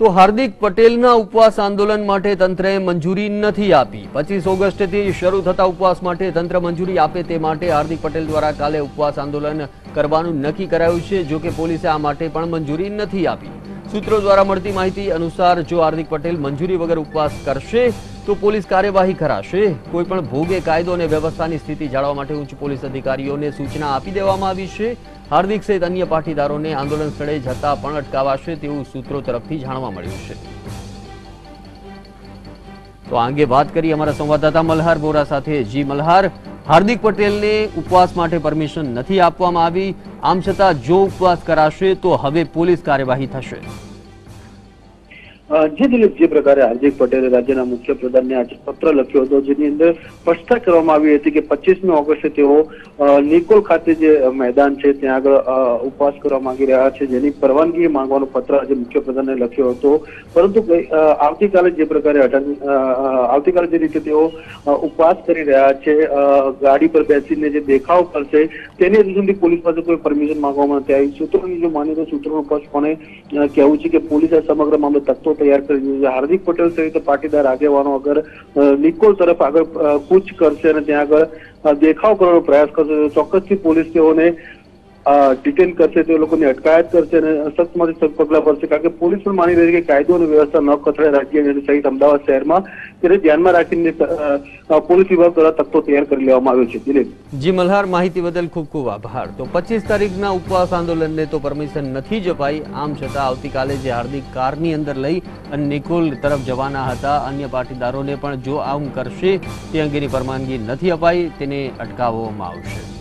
તો હાર્દિક પટેલના ઉપવાસ આંદોલન માટે તંત્રએ મંજૂરી નથી આપી. પચીસ ઓગસ્ટથી શરૂ થતા ઉપવાસ માટે તંત્ર મંજૂરી આપે તે માટે હાર્દિક પટેલ દ્વારા કાલે ઉપવાસ આંદોલન કરવાનું નક્કી કરાયું છે, જો કે પોલીસે આ માટે પણ મંજૂરી નથી આપી. સૂત્રો દ્વારા મળતી માહિતી અનુસાર, જો હાર્દિક પટેલ મંજૂરી વગર ઉપવાસ કરશે, તો પોલીસ કાર્યવાહી કરાશે. કોઈ પણ ભોગે કાયદો અને વ્યવસ્થાની સ્થિતિ જાળવવા માટે ઉચ્ચ પોલીસ અધિકારીઓને સૂચના આપી દેવામાં આવી છે. હાર્દિક સહિત અન્ય પાટીદારોને આંદોલન સ્થળે જતા પણ અટકાવાશે તેવું સૂત્રો તરફથી જાણવા મળ્યું છે. તો આ વાત કરી અમારા સંવાદદાતા મલ્હાર બોરા સાથે. જી મલ્હાર, હાર્દિક પટેલને ઉપવાસ માટે પરમિશન નથી આપવામાં આવી. આમ છતાં જો ઉપવાસ કરાશે તો હવે પોલીસ કાર્યવાહી થશે. જે દિલીપ જે પ્રકારે હાર્દિક પટેલે રાજ્યના મુખ્ય પ્રધાનને આજે પત્ર લખ્યો હતો, જેની અંદર સ્પષ્ટતા કરવામાં આવી હતી કે પચીસમી ઓગસ્ટે તેઓ નિકોલ ખાતે જે મેદાન છે, ત્યાં આગળ ઉપવાસ કરવા માંગી રહ્યા છે, જેની પરવાનગી માંગવાનો પત્ર આજે મુખ્ય પ્રધાનને લખ્યો હતો. પરંતુ આવતીકાલે જે પ્રકારે આવતીકાલે જે રીતે તેઓ ઉપવાસ કરી રહ્યા છે ગાડી પર બેસીને જે દેખાવ કરશે, તેની હજુ સુધી પોલીસ પાસે કોઈ પરમિશન માંગવામાં નથી આવી. સૂત્રોની જો માનીએ તો સૂત્રોનું સ્પષ્ટપણે કહેવું છે કે પોલીસે સમગ્ર મામલે તૈયાર કરી દીધું છે. હાર્દિક પટેલ સહિત પાટીદાર આગેવાનો અ, નિકોલ તરફ આગળ કૂચ કરશે અને ત્યાં આગળ દેખાવ કરવાનો પ્રયાસ કરશે ચોક્કસથી પોલીસ તેઓને ડિટેન કરશે તે લોકોની અટકાયત કરશે અને સખ્તમાંથી સખ્ત પગલાં ભરશે. કારણ કે પોલીસ પણ માની રહી છે કે કાયદો અને વ્યવસ્થા ન કથળે રાજ્ય સહિત અમદાવાદ શહેરમાં તેને ધ્યાનમાં રાખીને પોલીસ વિભાગ દ્વારા તથ્યો તૈયાર કરી લેવામાં આવ્યો છે. દિલીપ જી, મલ્હાર, માહિતી બદલ ખૂબ ખૂબ આભાર. તો પચીસ તારીખના ઉપવાસ આંદોલનને તો પરમિશન નથી જ અપાઈ આમ છતાં આવતીકાલે જે હાર્દિક કારની અંદર લઈ અને નિકોલ તરફ જવાના હતા, અન્ય પાટીદારોને પણ જો આમ કરશે, તે અંગેની પરવાનગી નથી અપાઈ, તેને અટકાવવામાં આવશે.